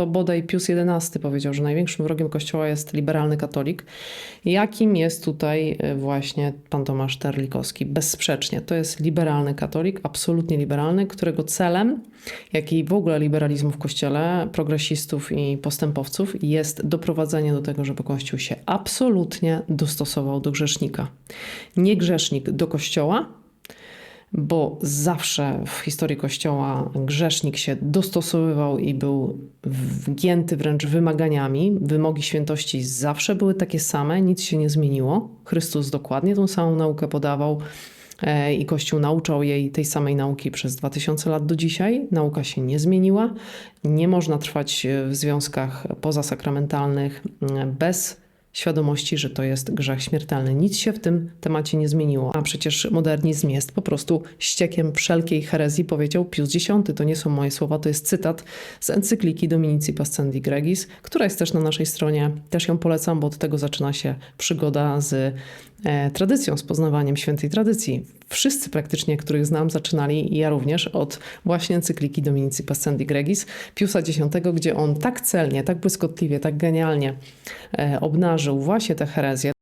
To bodaj Pius XI powiedział, że największym wrogiem Kościoła jest liberalny katolik, jakim jest tutaj e, właśnie pan Tomasz Terlikowski. Bezsprzecznie. To jest liberalny katolik, absolutnie liberalny, którego celem, jak i w ogóle liberalizmu w Kościele, progresistów i postępowców jest doprowadzenie do tego, żeby Kościół się absolutnie dostosował do grzesznika. Nie grzesznik do Kościoła, bo zawsze w historii Kościoła grzesznik się dostosowywał i był wgięty wręcz wymaganiami. Wymogi świętości zawsze były takie same, nic się nie zmieniło. Chrystus dokładnie tą samą naukę podawał e, i Kościół nauczał jej tej samej nauki przez 2000 lat do dzisiaj. Nauka się nie zmieniła. Nie można trwać w związkach pozasakramentalnych mm, bez świadomości, że to jest grzech śmiertelny. Nic się w tym temacie nie zmieniło. A przecież modernizm jest po prostu ściekiem wszelkiej herezji, powiedział Pius X. To nie są moje słowa, to jest cytat z encykliki Dominici Pascendi Gregis, która jest też na naszej stronie. Też ją polecam, bo od tego zaczyna się przygoda z tradycją, z poznawaniem świętej tradycji. Wszyscy praktycznie, których znam, zaczynali, ja również, od właśnie encykliki Dominici Pascendi Gregis, Piusa X, gdzie on tak celnie, tak błyskotliwie, tak genialnie e, obnażył właśnie tę herezję.